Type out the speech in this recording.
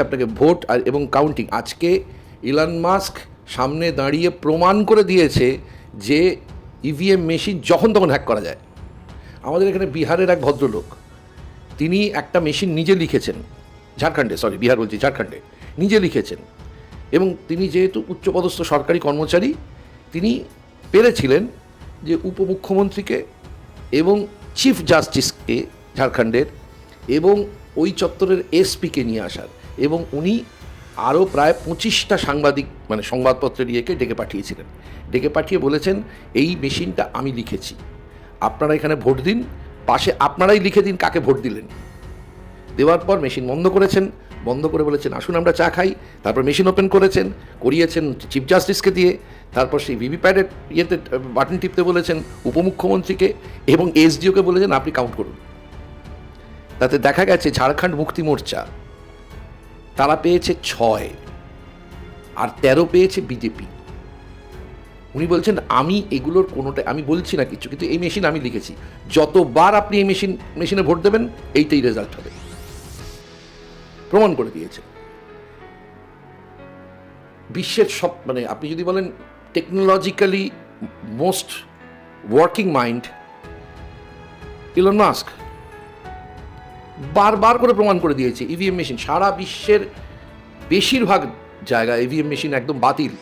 আপনাকে ভোট আর এবং কাউন্টিং আজকে ইলান মাস্ক সামনে দাঁড়িয়ে প্রমাণ করে দিয়েছে যে ইভিএম মেশিন যখন তখন হ্যাক করা যায়। আমাদের এখানে বিহারের এক ভদ্রলোক, তিনি একটা মেশিন নিজে লিখেছেন, ঝাড়খণ্ডে সরি বিহার বলছি, ঝাড়খণ্ডে, নিজে লিখেছেন। এবং তিনি যেহেতু উচ্চপদস্থ সরকারি কর্মচারী, তিনি পেরেছিলেন যে উপমুখ্যমন্ত্রীকে এবং চিফ জাস্টিসকে ঝাড়খণ্ডের এবং ওই চত্বরের এসপিকে নিয়ে আসার এবং উনি আরও প্রায় পঁচিশটা সাংবাদিক মানে সংবাদপত্রের ইয়েকে ডেকে পাঠিয়েছিলেন। ডেকে পাঠিয়ে বলেছেন, এই মেশিনটা আমি লিখেছি। আপনারা এখানে ভোট দিন, পাশে আপনারাই লিখে দিন কাকে ভোট দিলেন। দেওয়ার পর মেশিন বন্ধ করেছেন। বন্ধ করে বলেছেন, আসুন, আমরা চা খাই। তারপর মেশিন ওপেন করেছেন, করিয়েছেন চিফ জাস্টিসকে দিয়ে। তারপর সেই ভিভিপ্যাডের ইয়েতে, বাটন টিপতে বলেছেন, উপমুখ্যমন্ত্রীকে এবং এসডিওকে বলেছেন, আপনি কাউন্ট করুন। তাতে দেখা গেছে ঝাড়খণ্ড মুক্তি মোর্চা, তারা পেয়েছে ছয় আর তেরো পেয়েছে বিজেপি। উনি বলছেন, আমি এগুলোর কোনোটা, আমি বলছি না কিছু, কিন্তু এই মেশিন আমি লিখেছি। যতবার আপনি এই মেশিন, মেশিনে ভোট দেবেন, এইটাই রেজাল্ট হবে। প্রমাণ করে দিয়েছে। বিশ্বের সব মানে আপনি যদি বলেন technologically most working mind Elon Musk বারবার করে প্রমাণ করে দিয়েছে ইভিএম মেশিন সারা বিশ্বের বেশিরভাগ জায়গায় ইভিএম মেশিন একদম বাতিল।